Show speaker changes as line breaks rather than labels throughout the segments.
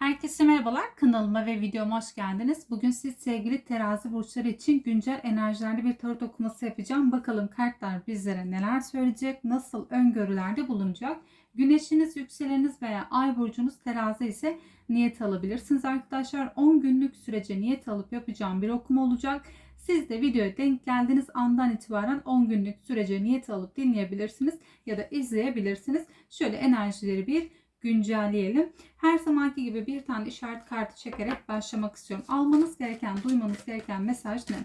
Herkese merhabalar. Kanalıma ve videoma hoş geldiniz. Bugün siz sevgili terazi burçları için güncel enerjilerle bir tarot okuması yapacağım. Bakalım kartlar bizlere neler söyleyecek, nasıl öngörülerde bulunacak. Güneşiniz, yükseleniniz veya ay burcunuz terazi ise niyet alabilirsiniz arkadaşlar. 10 günlük sürece niyet alıp yapacağım bir okuma olacak. Siz de videoya denk geldiğiniz andan itibaren 10 günlük sürece niyet alıp dinleyebilirsiniz ya da izleyebilirsiniz. Şöyle enerjileri bir güncelleyelim. Her zamanki gibi bir tane işaret kartı çekerek başlamak istiyorum. Almanız gereken, duymanız gereken mesaj ne?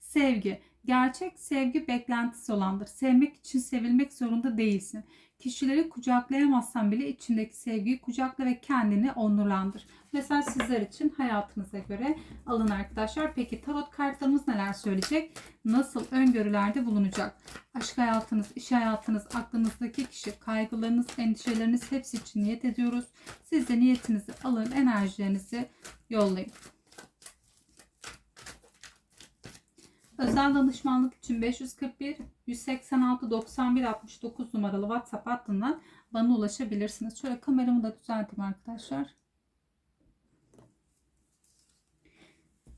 Sevgi. Gerçek sevgi beklentisi olandır. Sevmek için sevilmek zorunda değilsin. Kişileri kucaklayamazsan bile içindeki sevgiyi kucakla ve kendini onurlandır. Mesela sizler için hayatınıza göre alın arkadaşlar. Peki tarot kartlarımız neler söyleyecek? Nasıl öngörülerde bulunacak? Aşk hayatınız, iş hayatınız, aklınızdaki kişi, kaygılarınız, endişeleriniz hepsi için niyet ediyoruz. Siz de niyetinizi alın, enerjilerinizi yollayın. Özel danışmanlık için 541 186 91 69 numaralı WhatsApp hattından bana ulaşabilirsiniz. Şöyle kameramı da düzelteyim arkadaşlar.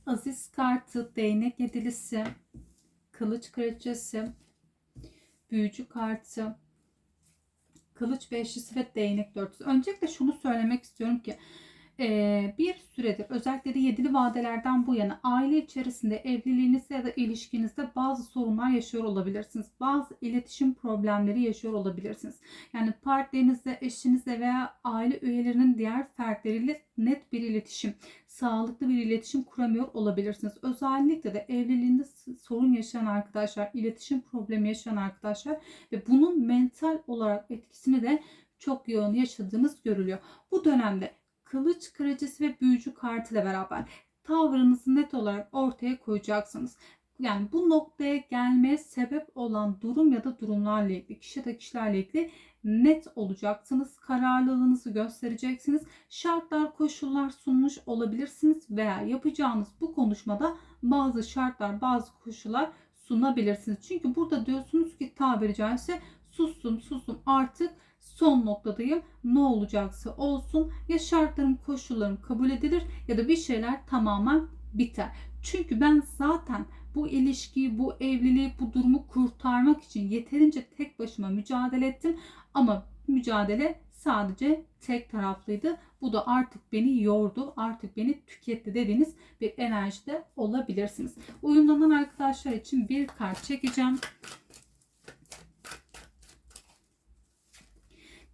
Aziz kartı, değnek yedilisi, kılıç kraliçesi, büyücü kartı, kılıç beşlisi ve değnek dörtlüsü. Öncelikle şunu söylemek istiyorum ki bir süredir özellikle de yedili vadelerden bu yana aile içerisinde evliliğinizde ya da ilişkinizde bazı sorunlar yaşıyor olabilirsiniz. Bazı iletişim problemleri yaşıyor olabilirsiniz. Yani partnerinizle, eşinizle veya aile üyelerinin diğer fertleriyle net bir iletişim, sağlıklı bir iletişim kuramıyor olabilirsiniz. Özellikle de evliliğinde sorun yaşayan arkadaşlar, iletişim problemi yaşayan arkadaşlar ve bunun mental olarak etkisini de çok yoğun yaşadığınız görülüyor. Bu dönemde kılıç kırıcısı ve büyücü kartıyla beraber tavrınızı net olarak ortaya koyacaksınız. Yani bu noktaya gelmeye sebep olan durum ya da durumlarla ilgili, kişi da kişilerle ilgili net olacaksınız. Kararlılığınızı göstereceksiniz. Şartlar, koşullar sunmuş olabilirsiniz veya yapacağınız bu konuşmada bazı şartlar, bazı koşullar sunabilirsiniz. Çünkü burada diyorsunuz ki tabiri caizse sustum sustum artık son noktadayım. Ne olacaksa olsun ya şartlarım koşullarım kabul edilir ya da bir şeyler tamamen biter. Çünkü ben zaten bu ilişkiyi, bu evliliği, bu durumu kurtarmak için yeterince tek başıma mücadele ettim. Ama mücadele sadece tek taraflıydı. Bu da artık beni yordu, artık beni tüketti dediğiniz bir enerjide olabilirsiniz. Uyumlanan arkadaşlar için bir kart çekeceğim.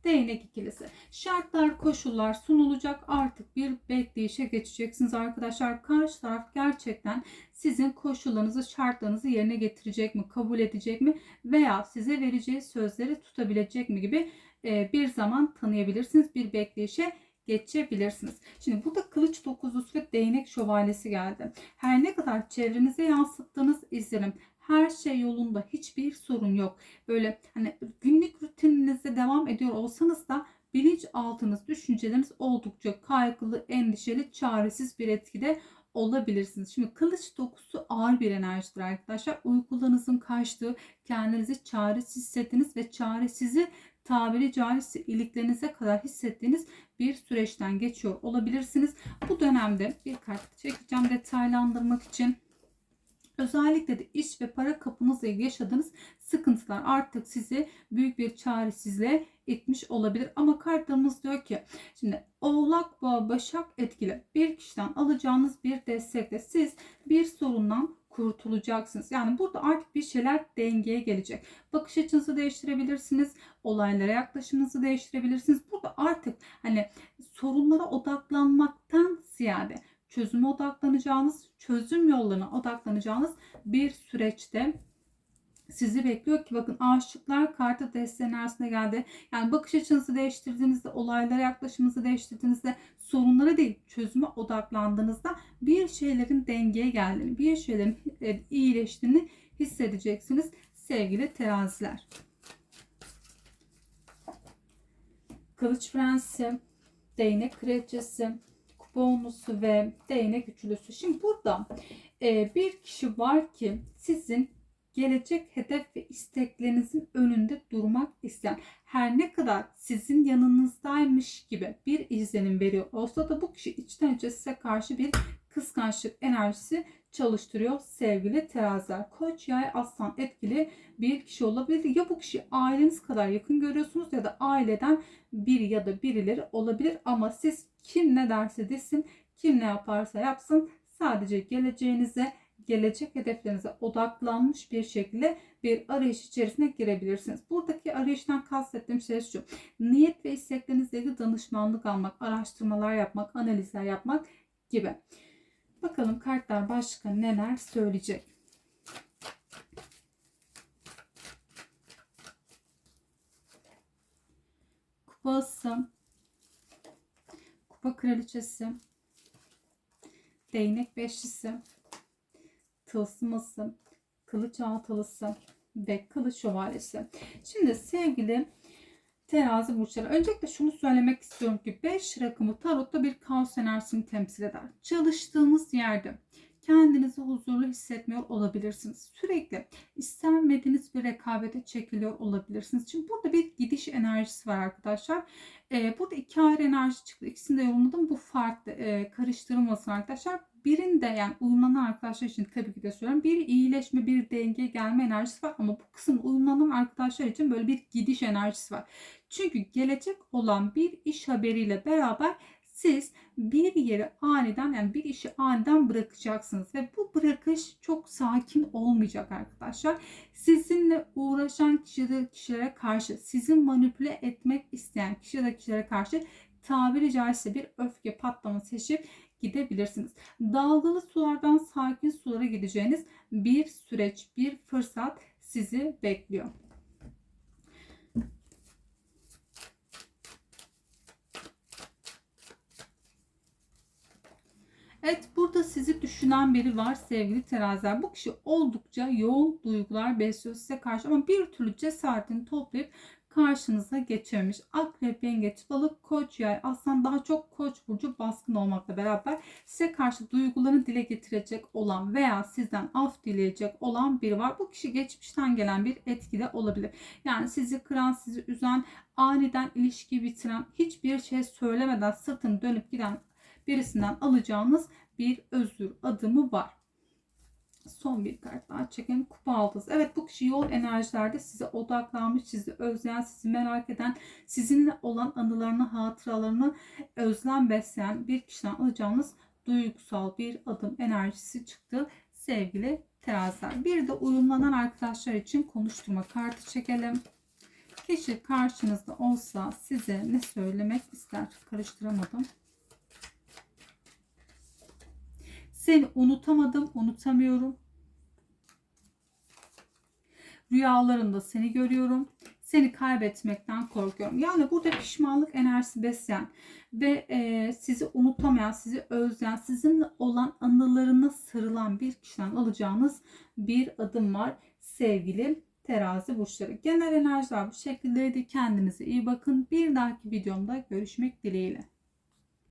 Değnek ikilisi. Şartlar, koşullar sunulacak. Artık bir bekleyişe geçeceksiniz arkadaşlar. Karşı taraf gerçekten sizin koşullarınızı, şartlarınızı yerine getirecek mi, kabul edecek mi veya size vereceği sözleri tutabilecek mi gibi e, bir zaman tanıyabilirsiniz. Bir bekleyişe geçebilirsiniz. Şimdi burada kılıç dokuzlusu ve değnek şövalyesi geldi. Her ne kadar çevrenize yansıttığınız izlenim her şey yolunda. Hiçbir sorun yok. Böyle hani günlük rutininizde devam ediyor olsanız da bilinç altınız, düşünceleriniz oldukça kaygılı, endişeli, çaresiz bir etkide olabilirsiniz. Şimdi kılıç dokusu ağır bir enerjidir arkadaşlar. Uykularınızın kaçtığı, kendinizi çaresiz hissettiniz ve çaresizi tabiri caizse iliklerinize kadar hissettiğiniz bir süreçten geçiyor olabilirsiniz. Bu dönemde bir kart çekeceğim detaylandırmak için. Özellikle de iş ve para kapınızla ilgili yaşadığınız sıkıntılar artık sizi büyük bir çaresizliğe etmiş olabilir. Ama kartlarımız diyor ki şimdi oğlak boğa başak etkili bir kişiden alacağınız bir destekle siz bir sorundan kurtulacaksınız. Yani burada artık bir şeyler dengeye gelecek. Bakış açınızı değiştirebilirsiniz. Olaylara yaklaşımınızı değiştirebilirsiniz. Burada artık hani sorunlara odaklanmaktan ziyade çözüme odaklanacağınız, çözüm yollarına odaklanacağınız bir süreçte sizi bekliyor ki bakın aşıklar kartı desteğin arasında geldi. Yani bakış açınızı değiştirdiğinizde, olaylara yaklaşımınızı değiştirdiğinizde, sorunlara değil çözüme odaklandığınızda bir şeylerin dengeye geldiğini, bir şeylerin e, iyileştiğini hissedeceksiniz sevgili teraziler. Kılıç prensi, değnek kraliçesi, bonusu ve değnek üçlüsü. Şimdi burada e, bir kişi var ki sizin gelecek hedef ve isteklerinizin önünde durmak isteyen her ne kadar sizin yanınızdaymış gibi bir izlenim veriyor olsa da bu kişi içten içe size karşı bir kıskançlık enerjisi çalıştırıyor sevgili teraziler. Koç, yay, aslan etkili bir kişi olabilir. Ya bu kişi aileniz kadar yakın görüyorsunuz ya da aileden biri ya da birileri olabilir. Ama siz kim ne derse desin, kim ne yaparsa yapsın sadece geleceğinize, gelecek hedeflerinize odaklanmış bir şekilde bir arayış içerisine girebilirsiniz. Buradaki arayıştan kastettiğim şey şu. Niyet ve isteklerinizle ilgili danışmanlık almak, araştırmalar yapmak, analizler yapmak gibi. Bakalım kartlar başka neler söyleyecek. Kupa ası, kupa kraliçesi, değnek beşlisi, tılsıması, kılıç altılısı ve kılıç şövalyesi. Şimdi sevgili Terazi burçları. Öncelikle şunu söylemek istiyorum ki 5 rakamı tarotta bir kaos enerjisini temsil eder. Çalıştığınız yerde kendinizi huzurlu hissetmiyor olabilirsiniz. Sürekli istenmediğiniz bir rekabete çekiliyor olabilirsiniz. Şimdi burada bir gidiş enerjisi var arkadaşlar. Ee, burada iki ayrı enerji çıktı. İkisini de yorumladım. Bu farklı. Ee, karıştırılmasın arkadaşlar. Birinde yani uyumlanan arkadaşlar için tabii ki de söylüyorum. Bir iyileşme, bir denge gelme enerjisi var. Ama bu kısım uyumlanan arkadaşlar için böyle bir gidiş enerjisi var. Çünkü gelecek olan bir iş haberiyle beraber siz bir yeri aniden yani bir işi aniden bırakacaksınız ve bu bırakış çok sakin olmayacak arkadaşlar. Sizinle uğraşan kişilere, kişilere karşı, sizin manipüle etmek isteyen kişilere, kişilere karşı tabiri caizse bir öfke patlaması yaşayıp gidebilirsiniz. Dalgalı sulardan sakin sulara gideceğiniz bir süreç, bir fırsat sizi bekliyor. Evet burada sizi düşünen biri var sevgili teraziler. Bu kişi oldukça yoğun duygular besliyor size karşı ama bir türlü cesaretini toplayıp karşınıza geçememiş. Akrep, yengeç, balık, koç, yay, aslan daha çok koç burcu baskın olmakla beraber size karşı duygularını dile getirecek olan veya sizden af dileyecek olan biri var. Bu kişi geçmişten gelen bir etkide olabilir. Yani sizi kıran, sizi üzen, aniden ilişki bitiren, hiçbir şey söylemeden sırtını dönüp giden birisinden alacağınız bir özür adımı var. Son bir kart daha çekelim. Kupa altısı. Evet bu kişi yol enerjilerde size odaklanmış, sizi özleyen, sizi merak eden, sizinle olan anılarını, hatıralarını özlem besleyen bir kişiden alacağınız duygusal bir adım enerjisi çıktı sevgili teraziler. Bir de uyumlanan arkadaşlar için konuşturma kartı çekelim. Kişi karşınızda olsa size ne söylemek ister? Karıştıramadım. Seni unutamadım, unutamıyorum. Rüyalarımda seni görüyorum. Seni kaybetmekten korkuyorum. Yani burada pişmanlık enerjisi besleyen ve e, sizi unutamayan, sizi özleyen, sizinle olan anılarına sarılan bir kişiden alacağınız bir adım var sevgili terazi burçları. Genel enerjiler bu şekildeydi. Kendinize iyi bakın. Bir dahaki videomda görüşmek dileğiyle.